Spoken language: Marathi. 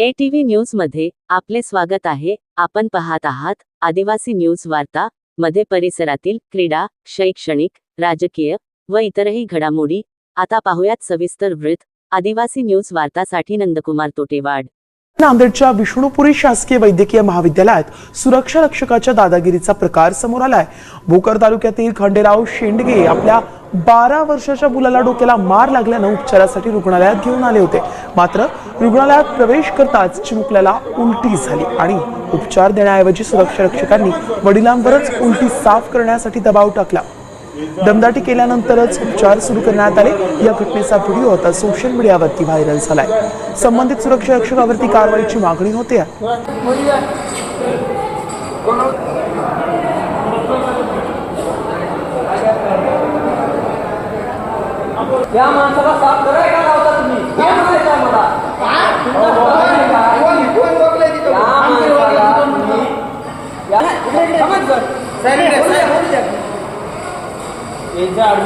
ए टीव्ही न्यूजमध्ये आपले स्वागत आहे. आपण पाहत आहात आदिवासी न्यूज वार्ता मध्ये परिसरातील क्रीडा शैक्षणिक राजकीय व इतरही घडामोडी. आता पाहुयात सविस्तर वृत्त. आदिवासी न्यूज वार्तासाठी नंदकुमार तोटेवाड. नांदेडच्या विष्णुपुरी शासकीय वैद्यकीय महाविद्यालयात सुरक्षा रक्षकाच्या दादागिरीचा प्रकार समोर आलाय. भोकर तालुक्यातील खंडेराव शेंडगे आपल्या बारा वर्षाच्या मुलाला डोक्याला मार लागल्यानं उपचारासाठी रुग्णालयात घेऊन आले होते. मात्र रुग्णालयात प्रवेश करताच चिमुकल्याला उलटी झाली आणि उपचार देण्याऐवजी सुरक्षा रक्षकांनी वडिलांवरच उलटी साफ करण्यासाठी दबाव टाकला. दमदाटी केल्यानंतरच उपचार सुरू करण्यात आले. या घटनेचा व्हिडिओ आता सोशल मीडियावरती व्हायरल झालाय. संबंधित सुरक्षा रक्षकावरती कारवाईची मागणी होते. या माणसाला साफ कराय समज सर. बोलू